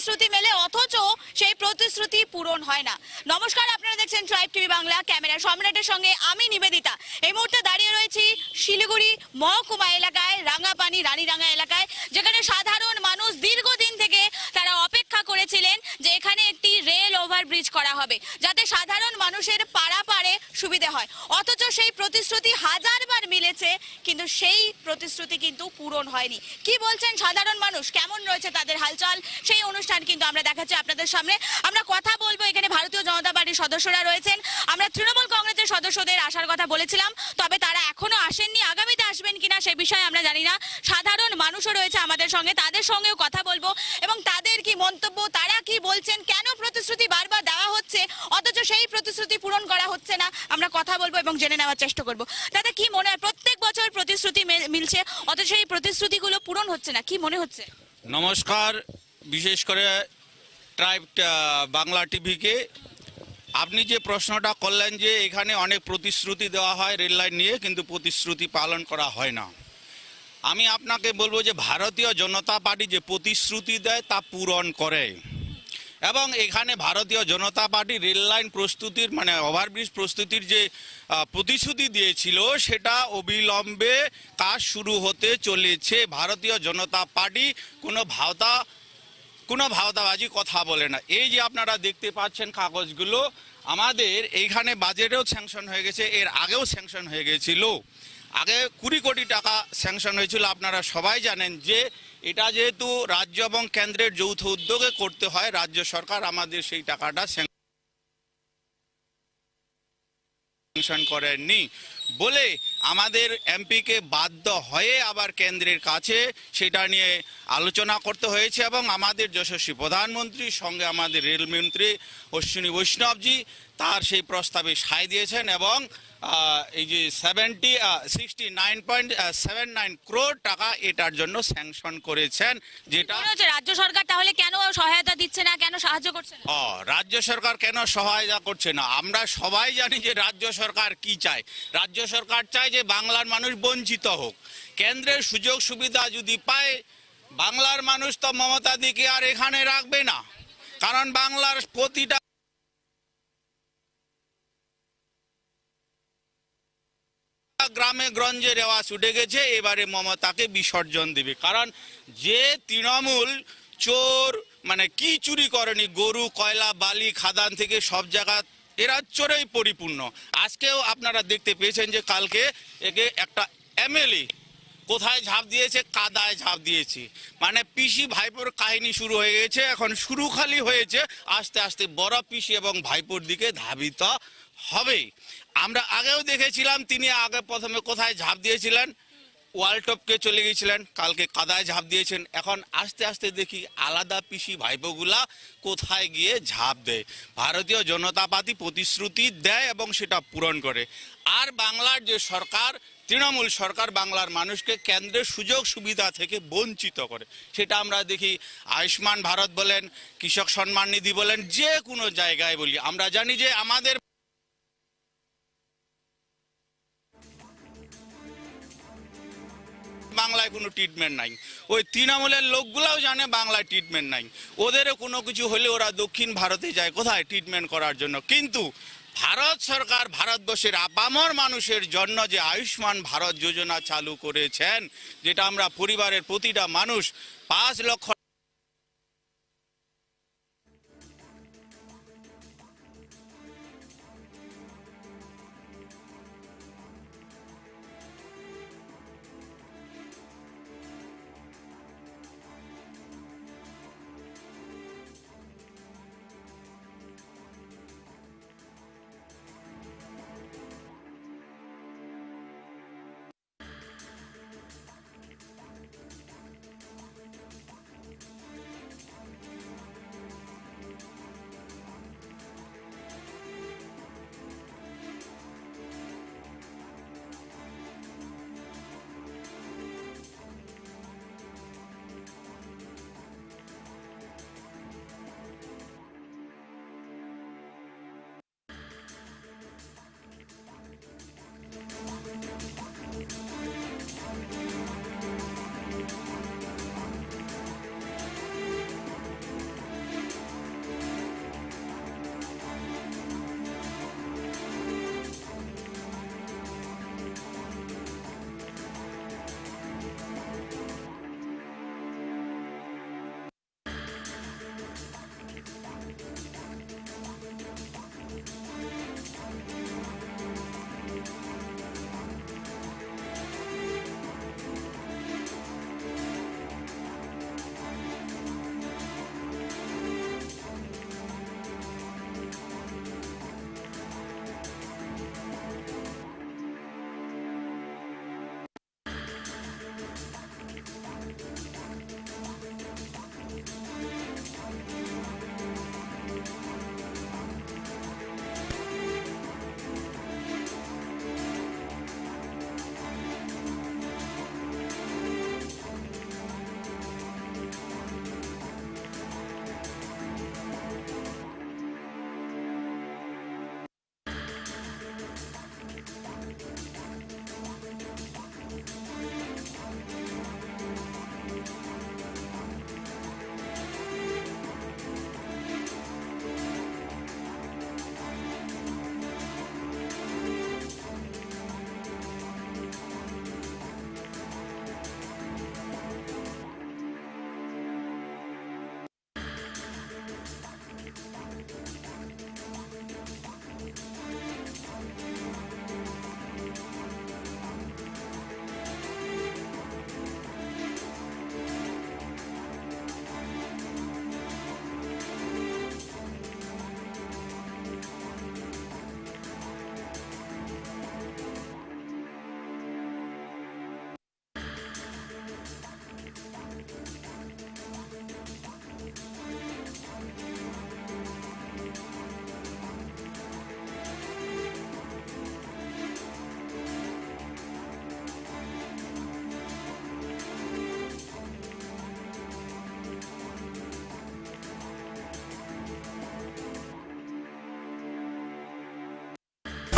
প্রতিশ্রুতি মেলে, অথচ সেই প্রতিশ্রুতি পূরণ হয় না। নমস্কার, আপনারা দেখছেন ট্রাইব টিভি বাংলা ক্যামেরা সম্রাটের সঙ্গে আমি নিবেদিতা। এই মুহূর্তে দাঁড়িয়ে রয়েছি শিলিগুড়ি মহকুমা এলাকায় রাঙ্গাপানি রানীরাঙ্গা এলাকায়, যেখানে সাধারণ মানুষ দীর্ঘদিন থেকে তারা অপেক্ষা করেছিলেন যে এখানে একটি রেল ওভারব্রিজ করা হবে, যাতে সাধারণ মানুষের পারাপারে সুবিধে হয়। অথচ সেই প্রতিশ্রুতি হাজারবার মিলেছে, কিন্তু সেই প্রতিশ্রুতি কিন্তু পূরণ হয়নি। কি বলছেন সাধারণ মানুষ? কেমন রয়েছে তাদের হালচাল? সেই অনুষ্ঠান কিন্তু আমরা দেখাচ্ছি আপনাদের সামনে। আমরা কথা বলব এখানে ভারতীয় জনতা পার্টির সদস্যরা রয়েছেন। আমরা তৃণমূল কংগ্রেসের সদস্যদের আসার কথা বলেছিলাম, তবে তারা এখনও আসেননি। আগামীতে আসবেন কিনা সে বিষয়ে আমরা জানি না। সাধারণ মানুষও রয়েছে আমাদের সঙ্গে, তাদের সঙ্গেও কথা বলব এবং তাদের কি মন্তব্য? তারা কি বলছেন? কেন প্রতিশ্রুতি বারবার দেওয়া হচ্ছে? অথচ সেই প্রতিশ্রুতি পূরণ করা হচ্ছে না। আমরা কথা বলব এবং জেনে নেওয়ার চেষ্টা করব। দাদা, কি মনে হয়? প্রত্যেক বছর প্রতিশ্রুতি মিলছে, অথচ সেই প্রতিশ্রুতিগুলো পূরণ হচ্ছে না। কি মনে হচ্ছে? নমস্কার। বিশেষ করে ট্রাইব বাংলা টিভিকে। আপনি যে প্রশ্নটা করলেন যে এখানে অনেক প্রতিশ্রুতি দেওয়া হয় রেল লাইন নিয়ে, কিন্তু প্রতিশ্রুতি পালন করা হয় না। আমি আপনাকে বলব যে ভারতীয় জনতা পার্টি যে প্রতিশ্রুতি দেয় তা পূরণ করে। এবং এখানে ভারতীয় জনতা পার্টি রেল লাইন প্রস্তুতির মানে ওভারব্রিজ প্রস্তুতির যে প্রতিশ্রুতি দিয়েছিল, সেটা অবিলম্বে কাজ শুরু হতে চলেছে। ভারতীয় জনতা পার্টি কোনো ভাওতা, কোনো ভাওতাবাজি কথা বলে না। এই যে আপনারা দেখতে পাচ্ছেন কাগজগুলো, আমাদের এইখানে বাজেটেও স্যাংশন হয়ে গেছে, এর আগেও স্যাংশন হয়ে গেছিল। আগে কুড়ি কোটি টাকা স্যাংশন হয়েছিল, আপনারা সবাই জানেন যে এটা যেহেতু রাজ্য এবং কেন্দ্রের যৌথ উদ্যোগে করতে হয়, রাজ্য সরকার আমাদের সেই টাকাটা স্যাংশন করেননি। বলে আমাদের এমপিকে বাধ্য হয়ে আবার কেন্দ্রের কাছে সেটা নিয়ে আলোচনা করতে হয়েছে এবং আমাদের যশস্বী প্রধানমন্ত্রীর সঙ্গে আমাদের রেলমন্ত্রী অশ্বিনী বৈষ্ণবজি তার সেই প্রস্তাবে সায় দিয়েছেন এবং এই যে seventy sixty nine point seven nine crore টাকা এটার জন্য স্যাংশন করেছেন যেটা রাজ্য সরকার তাহলে কেন সহায়তা দিচ্ছে না কেন সাহায্য করছে না? ও রাজ্য সরকার কেন সহায়তা করছে না? আমরা সবাই জানি যে রাজ্য সরকার কি চায়। রাজ্য সরকার চায় যে বাংলার মানুষ বঞ্চিত হোক। কেন্দ্রের সুযোগ সুবিধা যদি পায় বাংলার মানুষ তো মমতা দিকে আর এখানে রাখবে না। কারণ বাংলার প্রতিটা গ্রামে গঞ্জে রেওয়াজ উঠে গেছে, এবারে মমতাকে বিসর্জন দিবে। কারণ যে তৃণমূল চোর মানে কি চুরি করেনি, গরু, কয়লা, বালি, খাদান থেকে সব জায়গা, এরা চোরেই পরিপূর্ণ। আজকেও আপনারা দেখতে পেয়েছেন যে কালকে একে একটা এমএলএ কোথায় ঝাঁপ দিয়েছে, কাদায় ঝাঁপ দিয়েছে। মানে পিসি ভাইপোর কাহিনী শুরু হয়ে গেছে, এখন শুরু খালি হয়েছে, আস্তে আস্তে বড় পিসি এবং ভাইপোর দিকে ধাবিত হবে। আমরা আগেও দেখেছিলাম, তিনি আগে প্রথমে কোথায় ঝাঁপ দিয়েছিলেন, ওয়ার্ল্ড টপকে চলে গিয়েছিলেন, কালকে কাদায় ঝাঁপ দিয়েছেন। এখন আস্তে আস্তে দেখি আলাদা পিসি ভাইপোগুলা কোথায় গিয়ে ঝাঁপ দেয়। ভারতীয় জনতা পার্টি প্রতিশ্রুতি দেয় এবং সেটা পূরণ করে। আর বাংলার যে সরকার, তৃণমূল সরকার বাংলার মানুষকে কেন্দ্রের সুযোগ সুবিধা থেকে বঞ্চিত করে। সেটা আমরা দেখি আয়ুষ্মান ভারত বলেন, কৃষক সম্মান নিধি বলেন, যে কোনো জায়গায় বলি। আমরা জানি যে আমাদের বাংলায় কোনো ট্রিটমেন্ট নাই। ওই তৃণমূলের লোকগুলাও জানে বাংলায় ট্রিটমেন্ট নাই। ওদেরও কোনো কিছু হলে ওরা দক্ষিণ ভারতে যায়, কোথায় ট্রিটমেন্ট করার জন্য? কিন্তু ভারত সরকার, ভারতবর্ষের আপামর মানুষের জন্য যে আয়ুষ্মান ভারত যোজনা চালু করেছেন, যেটা আমরা পরিবারের প্রতিটা মানুষ পাঁচ লক্ষ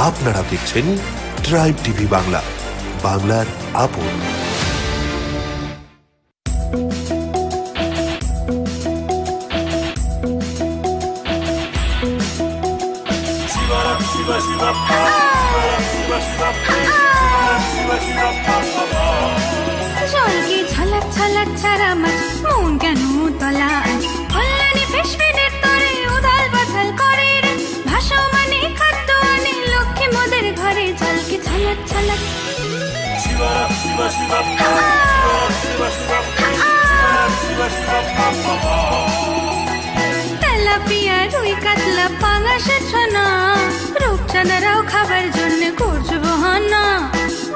আপনারা দেখছেন ট্রাইব টিভি বাংলা বাংলার আপন। জলকে ঝলক ছাড়া মন কেন তেলাপিয়া রুই কাতলা পাঙাশে ছনা রূপচাঁদারাও খাবার জন্য করছ বহানা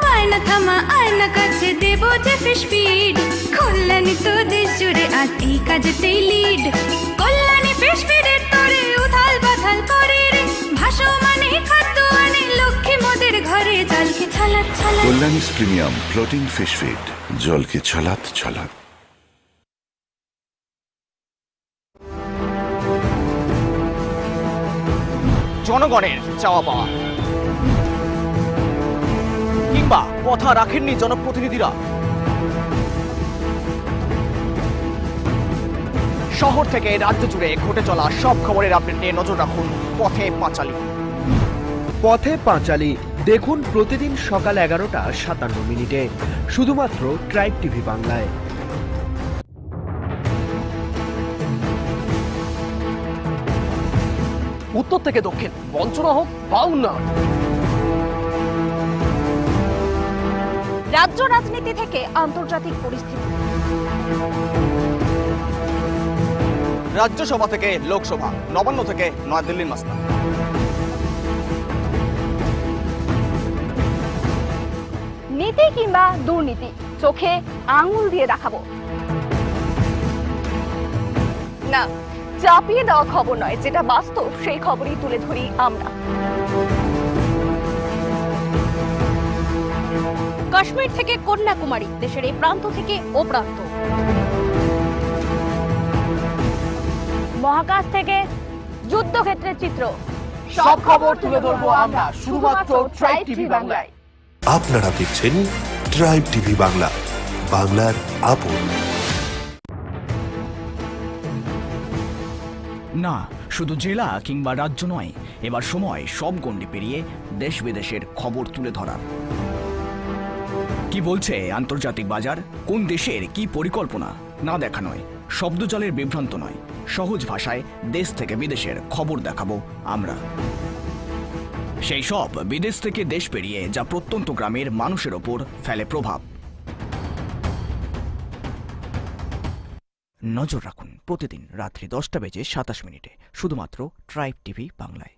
বায়না থামা আয়না কাছে দেব যে ফিশ ফিড কল্যাণী তো দেশ জুড়ে আজ এই কাজেতেই লিড কল্যাণী ফিশ ফিডের তরে উথাল পাথাল করে Kalyani's premium floating fish feed জলকে ছলাৎ ছলাৎ জনগণের চাওয়া পাওয়া। কিংবা কথা রাখেননি জনপ্রতিনিধিরা। শহর থেকে রাজ্য জুড়ে ঘটে চলা সব খবরের আপডেট নিয়ে নজর রাখুন পথে পাঁচালী। পথে পাঁচালী দেখুন প্রতিদিন সকাল এগারোটা সাতান্ন মিনিটে শুধুমাত্র ট্রাইব টিভি বাংলায়। উত্তর থেকে দক্ষিণ বঞ্চনা হোক বা উন্নয়ন। রাজ্য রাজনীতি থেকে আন্তর্জাতিক পরিস্থিতি। রাজ্যসভা থেকে লোকসভা নবান্ন থেকে নয়াদিল্লির মাসলা নীতি কিংবা দুর্নীতি, চোখে আঙুল দিয়ে দেখাবো। না, চাপিয়ে দেওয়া খবর নয়, যেটা বাস্তব, সেই খবরই তুলে ধরি আমরা। কাশ্মীর থেকে কন্যাকুমারী, দেশের এই প্রান্ত থেকে ও প্রান্ত। মহাকাশ থেকে যুদ্ধক্ষেত্রের চিত্র। সব খবর তুলে ধরবো আমরা, শুধুমাত্র ট্রাইব টিভি বাংলায়। আপনারা দেখছেন ট্রাইব টিভি বাংলা, বাংলার আপন। না, শুধু জেলা কিংবা রাজ্য নয়, এবার সময় সব গণ্ডি পেরিয়ে দেশ বিদেশের খবর তুলে ধরার। কি বলছে আন্তর্জাতিক বাজার? কোন দেশের কি পরিকল্পনা? না দেখা নয়, শব্দজালের বিভ্রান্ত নয়। সহজ ভাষায় দেশ থেকে বিদেশের খবর দেখাবো আমরা। সেই সব বিদেশ থেকে দেশ পেরিয়ে যা প্রত্যন্ত গ্রামের মানুষের ওপর ফেলে প্রভাব। নজর রাখুন, প্রতিদিন রাত্রি দশটা বেজে সাতাশ মিনিটে, শুধুমাত্র ট্রাইব টিভি বাংলায়।